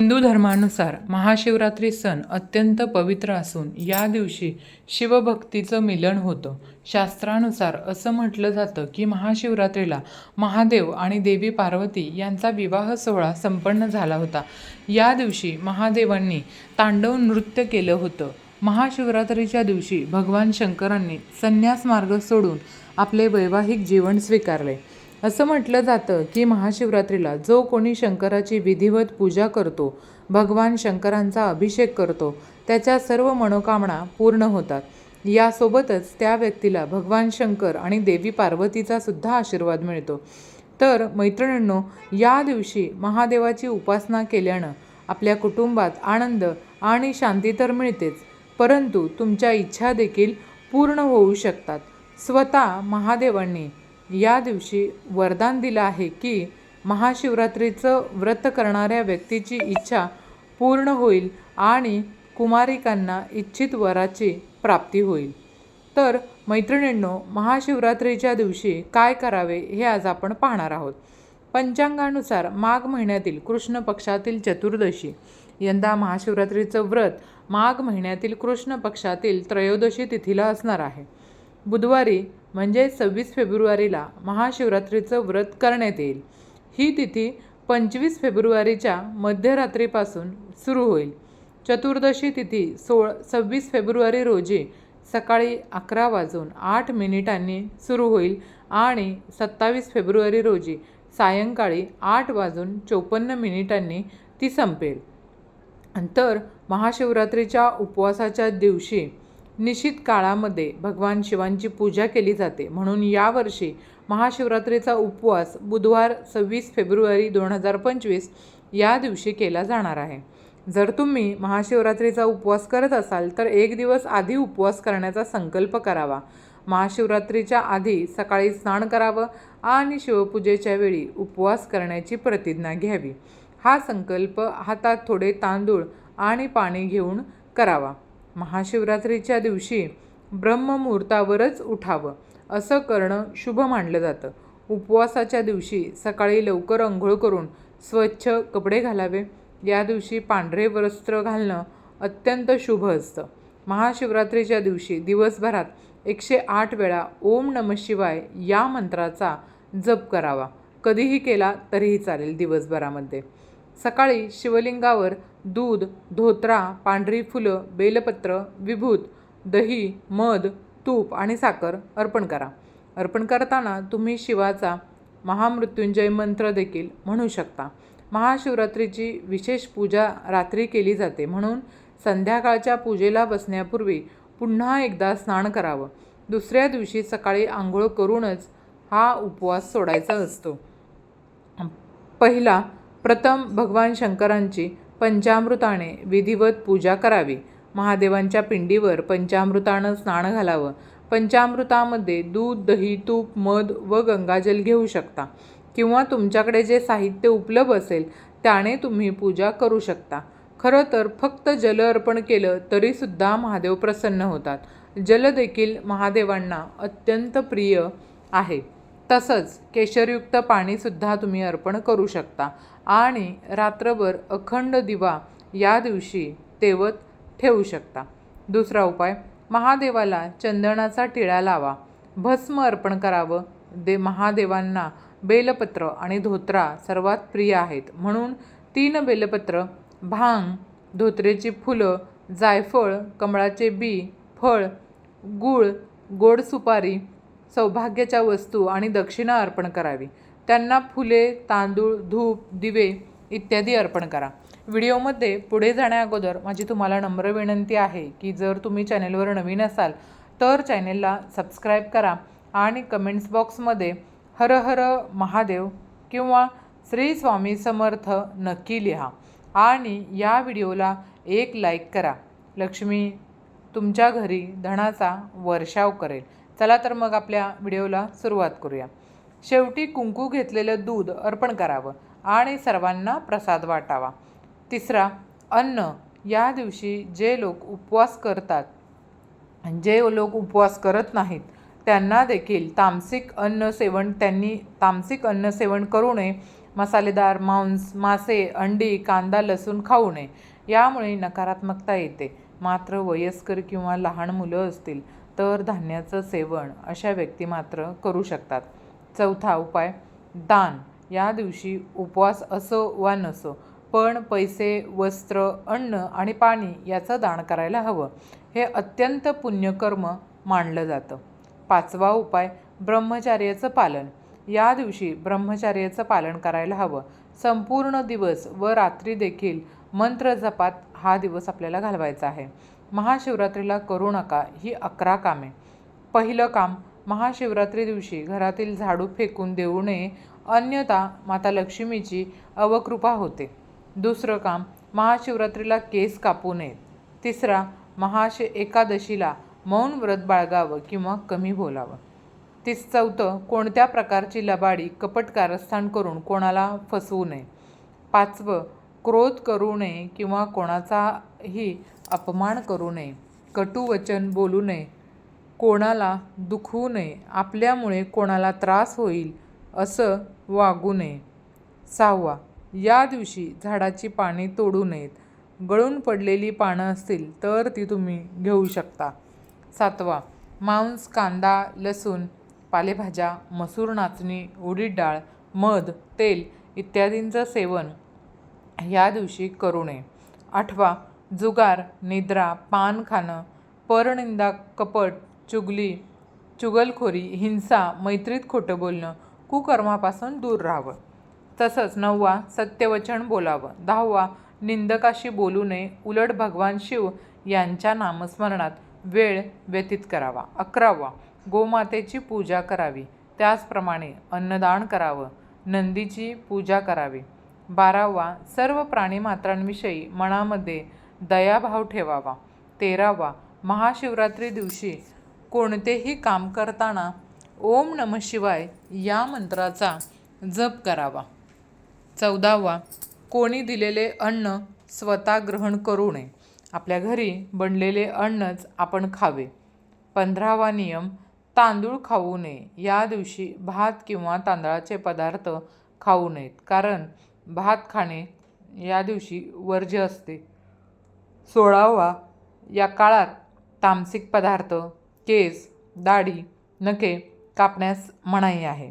हिंदू धर्मानुसार महाशिवरात्री सण अत्यंत पवित्र असून या दिवशी शिवभक्तीचं मिलन होतं. शास्त्रानुसार असं म्हटलं जातं की महाशिवरात्रीला महादेव आणि देवी पार्वती यांचा विवाह सोहळा संपन्न झाला होता. या दिवशी महादेवांनी तांडव नृत्य केलं होतं. महाशिवरात्रीच्या दिवशी भगवान शंकरांनी संन्यास मार्ग सोडून आपले वैवाहिक जीवन स्वीकारले. असं म्हटलं जातं की महाशिवरात्रीला जो कोणी शंकराची विधिवत पूजा करतो भगवान शंकरांचा अभिषेक करतो त्याच्या सर्व मनोकामना पूर्ण होतात. यासोबतच त्या व्यक्तीला भगवान शंकर आणि देवी पार्वतीचा सुद्धा आशीर्वाद मिळतो. तर मैत्रिणींनो या दिवशी महादेवाची उपासना केल्यानं आपल्या कुटुंबात आनंद आणि शांती तर मिळतेच परंतु तुमच्या इच्छा देखील पूर्ण होऊ शकतात. स्वतः महादेवांनी या दिवशी वरदान दिलं आहे की महाशिवरात्रीचं व्रत करणाऱ्या व्यक्तीची इच्छा पूर्ण होईल आणि कुमारिकांना इच्छित वराची प्राप्ती होईल. तर मैत्रिणींनो महाशिवरात्रीच्या दिवशी काय करावे हे आज आपण पाहणार आहोत. पंचांगानुसार माघ महिन्यातील कृष्ण पक्षातील चतुर्दशी. यंदा महाशिवरात्रीचं व्रत माघ महिन्यातील कृष्ण पक्षातील त्रयोदशी तिथीला असणार आहे. बुधवारी म्हणजे सव्वीस फेब्रुवारीला महाशिवरात्रीचं व्रत करण्यात येईल. ही तिथी पंचवीस फेब्रुवारीच्या मध्यरात्रीपासून सुरू होईल. चतुर्दशी तिथी सोळ सव्वीस फेब्रुवारी रोजी सकाळी अकरा वाजून आठ मिनिटांनी सुरू होईल आणि सत्तावीस फेब्रुवारी रोजी सायंकाळी आठ वाजून चोपन्न मिनिटांनी ती संपेल. तर महाशिवरात्रीच्या उपवासाच्या दिवशी निश्चित काळामध्ये भगवान शिवांची पूजा केली जाते. म्हणून यावर्षी महाशिवरात्रीचा उपवास बुधवार सव्वीस फेब्रुवारी दोन हजार पंचवीस या दिवशी केला जाणार आहे. जर तुम्ही महाशिवरात्रीचा उपवास करत असाल तर एक दिवस आधी उपवास करण्याचा संकल्प करावा. महाशिवरात्रीच्या आधी सकाळी स्नान करावं आणि शिवपूजेच्या वेळी उपवास करण्याची प्रतिज्ञा घ्यावी. हा संकल्प हातात थोडे तांदूळ आणि पाणी घेऊन करावा. महाशिवरात्रीच्या दिवशी ब्रह्ममुहूर्तावरच उठावं असं करणं शुभ मानलं जातं. उपवासाच्या दिवशी सकाळी लवकर अंघोळ करून स्वच्छ कपडे घालावे. या दिवशी पांढरे वस्त्र घालणं अत्यंत शुभ असतं. महाशिवरात्रीच्या दिवशी दिवसभरात एकशे आठ वेळा ओम नम शिवाय या मंत्राचा जप करावा. कधीही केला तरीही चालेल दिवसभरामध्ये. सकाळी शिवलिंगावर दूध धोत्रा पांढरी फुलं बेलपत्र विभूत दही मध तूप आणि साखर अर्पण करा. अर्पण करताना तुम्ही शिवाचा महामृत्युंजय मंत्र देखील म्हणू शकता. महाशिवरात्रीची विशेष पूजा रात्री केली जाते म्हणून संध्याकाळच्या पूजेला बसण्यापूर्वी पुन्हा एकदा स्नान करावं. दुसऱ्या दिवशी सकाळी आंघोळ करूनच हा उपवास सोडायचा असतो. पहिला प्रथम भगवान शंकरांची पंचामृताने विधिवत पूजा करावी. महादेवांच्या पिंडीवर पंचामृतानं स्नान घालावं. पंचामृतामध्ये दूध दही तूप मध व गंगाजल घेऊ शकता. किंवा तुमच्याकडे जे साहित्य उपलब्ध असेल त्याने तुम्ही पूजा करू शकता. खरं तर फक्त जल अर्पण केलं तरीसुद्धा महादेव प्रसन्न होतात. जल देखील महादेवांना अत्यंत प्रिय आहे. तसंच केशरयुक्त पाणीसुद्धा तुम्ही अर्पण करू शकता. आणि रात्रभर अखंड दिवा या दिवशी तेवत ठेवू शकता. दुसरा उपाय महादेवाला चंदनाचा टिळा लावा. भस्म अर्पण करावं. दे महादेवांना बेलपत्र आणि धोत्रा सर्वात प्रिय आहेत. म्हणून तीन बेलपत्र भांग धोत्रेची फुलं जायफळ कमळाचे बी फळ गूळ गोड सुपारी सौभाग्याच्या वस्तू आणि दक्षिणा अर्पण करावी. त्यांना फुले तांदूळ धूप दिवे इत्यादी अर्पण करा. व्हिडिओमध्ये पुढे जाण्याअगोदर माझी तुम्हाला नम्र विनंती आहे की जर तुम्ही चॅनेलवर नवीन असाल तर चॅनेलला सबस्क्राईब करा आणि कमेंट्स बॉक्समध्ये हर हर महादेव किंवा श्री स्वामी समर्थ नक्की लिहा आणि या व्हिडिओला एक लाईक करा. लक्ष्मी तुमच्या घरी धनाचा वर्षाव करेल. चला तर मग आपल्या व्हिडिओला सुरुवात करूया. शेवटी कुंकू घेतलेलं दूध अर्पण करावं आणि सर्वांना प्रसाद वाटावा. तिसरा अन्न. या दिवशी जे लोक उपवास करतात जे लोक उपवास करत नाहीत त्यांना देखील तामसिक अन्न सेवन त्यांनी तामसिक अन्न सेवन करू नये. मसालेदार मांस मासे अंडी कांदा लसूण खाऊ नये. यामुळे नकारात्मकता येते. मात्र वयस्कर किंवा लहान मुलं असतील तर धान्याचं सेवन अशा व्यक्ती मात्र करू शकतात. चौथा उपाय दान. या दिवशी उपवास असो वा नसो पण पैसे वस्त्र अन्न आणि पाणी याचं दान करायला हवं. हे अत्यंत पुण्यकर्म मानलं जातं. पाचवा उपाय ब्रह्मचार्याचं पालन. या दिवशी ब्रह्मचार्याचं पालन करायला हवं. संपूर्ण दिवस व रात्री देखील मंत्र जपात हा दिवस आपल्याला घालवायचा आहे. महाशिवरात्रीला करू नका ही अकरा कामे. पहिलं काम महाशिवरात्री दिवशी घरातील झाडू फेकून देऊ नये अन्यथा माता लक्ष्मीची अवकृपा होते. दुसरं काम महाशिवरात्रीला केस कापू नयेत तिसरा महाशि एकादशीला मौन व्रत बाळगावं किंवा कमी बोलावं. तीस चौथं कोणत्या प्रकारची लबाडी कपट कारस्थान करून कोणाला फसवू नये. पाचवं क्रोध करू नये किंवा कोणाचाही अपमान करू नये कटुवचन बोलू नये कोणाला दुखवू नये आपल्यामुळे कोणाला त्रास होईल असं वागू नये. सहावा या दिवशी झाडाची पाने तोडू नयेत. गळून पडलेली पानं असतील तर ती तुम्ही घेऊ शकता. सातवा मांस कांदा लसूण पालेभाज्या मसूर नाचणी उडीद डाळ मध तेल इत्यादींचं सेवन या दिवशी करू नये. आठवा जुगार निद्रा पान खाणं परनिंदा कपट चुगली चुगलखोरी हिंसा मैत्रीत खोटं बोलणं कुकर्मापासून दूर राहावं. तसंच नववा सत्यवचन बोलावं. दहावा निंदकाशी बोलू नये. उलट भगवान शिव यांच्या नामस्मरणात वेळ व्यतीत करावा. अकरावा गोमातेची पूजा करावी. त्याचप्रमाणे अन्नदान करावं. नंदीची पूजा करावी. बारावा सर्व प्राणीमात्रांविषयी मनामध्ये दयाभाव ठेवावा तेरावा महाशिवरात्री दिवशी कोणतेही काम करताना ओम नम शिवाय या मंत्राचा जप करावा. चौदावा कोणी दिलेले अन्न स्वतः ग्रहण करू नये. आपल्या घरी बनलेले अन्नच आपण खावे. पंधरावा नियम तांदूळ खाऊ नये. या दिवशी भात किंवा तांदळाचे पदार्थ खाऊ नयेत. कारण भात खाणे या दिवशी वर्ज्य असते. सोळावा या काळात तामसिक पदार्थ केस दाढी नखे कापण्यास मनाई आहे.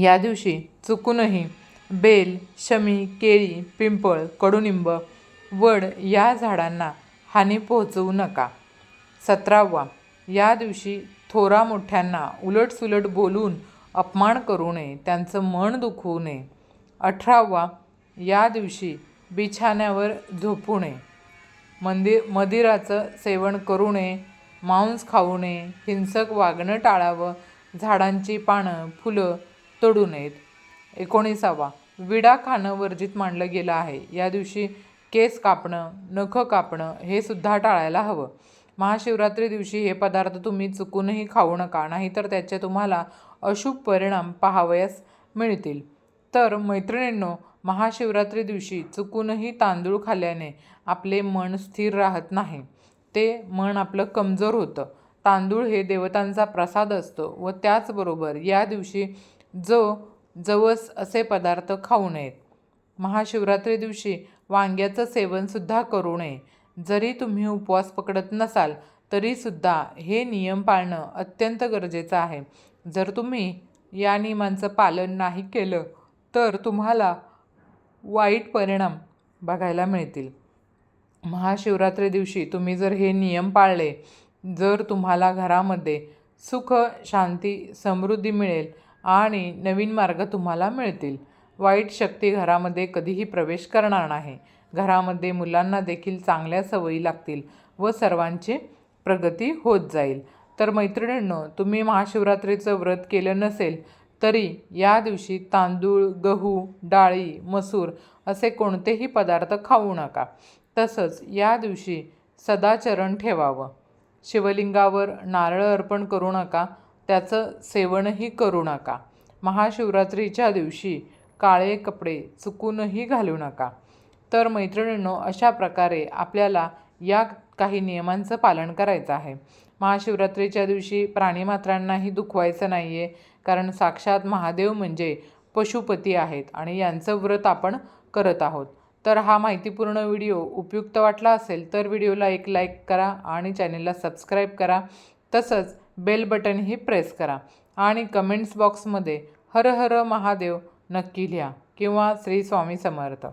या दिवशी चुकूनही बेल शमी केळी पिंपळ कडुनिंब वड या झाडांना हानी पोहोचवू नका. सतरावा या दिवशी थोरा मोठ्यांना उलटसुलट बोलून अपमान करू नये त्यांचं मन दुखवू नये. अठरावा या दिवशी बिछाण्यावर झोपू नये. मंदिर मदिराचं सेवन करू नये. मांस खाऊ नये. हिंसक वागणं टाळावं. झाडांची पानं फुलं तोडू नयेत. एकोणीसावा. विडा खाणं वर्जित मानलं गेलं आहे. या दिवशी केस कापणं नखं कापणं हे सुद्धा टाळायला हवं. महाशिवरात्री दिवशी हे पदार्थ तुम्ही चुकूनही खाऊ नका. नाहीतर त्याचे तुम्हाला अशुभ परिणाम पाहावयास मिळतील. तर मैत्रिणींनो महाशिवरात्री दिवशी चुकूनही तांदूळ खाल्ल्याने आपले मन स्थिर राहत नाही. ते मन आपलं कमजोर होतं. तांदूळ हे देवतांचा प्रसाद असतो व त्याचबरोबर या दिवशी जो जवस असे पदार्थ खाऊ नयेत. महाशिवरात्री दिवशी वांग्याचं सेवनसुद्धा करू नये. जरी तुम्ही उपवास पकडत नसाल तरीसुद्धा हे नियम पाळणं अत्यंत गरजेचं आहे. जर तुम्ही या नियमांचं पालन नाही केलं तर तुम्हाला वाईट परिणाम बघायला मिळतील. महाशिवरात्री दिवशी तुम्ही जर हे नियम पाळले जर तुम्हाला घरामध्ये सुख शांती समृद्धी मिळेल आणि नवीन मार्ग तुम्हाला मिळतील. वाईट शक्ती घरामध्ये कधीही प्रवेश करणार नाही. घरामध्ये मुलांना देखील चांगल्या सवयी लागतील व सर्वांची प्रगती होत जाईल. तर मैत्रिणींनो तुम्ही महाशिवरात्रीचं व्रत केलं नसेल तरी या दिवशी तांदूळ गहू डाळी मसूर असे कोणतेही पदार्थ खाऊ नका. तसंच या दिवशी सदाचरण ठेवावं. शिवलिंगावर नारळ अर्पण करू नका. त्याचं सेवनही करू नका. महाशिवरात्रीच्या दिवशी काळे कपडे चुकूनही घालू नका. तर मैत्रिणींनो अशा प्रकारे आपल्याला या काही नियमांचं पालन करायचं आहे. महाशिवरात्रीच्या दिवशी प्राणीमात्रांनाही दुखवायचं नाही आहे कारण साक्षात महादेव म्हणजे पशुपती आहेत आणि यांचं व्रत आपण करत आहोत. तर हा माहितीपूर्ण व्हिडिओ उपयुक्त वाटला असेल तर व्हिडिओला एक लाईक करा आणि चॅनेलला सबस्क्राईब करा. तसंच बेल बटनही प्रेस करा आणि कमेंट्स बॉक्समध्ये हर हर महादेव नक्की लिहा किंवा श्री स्वामी समर्थ.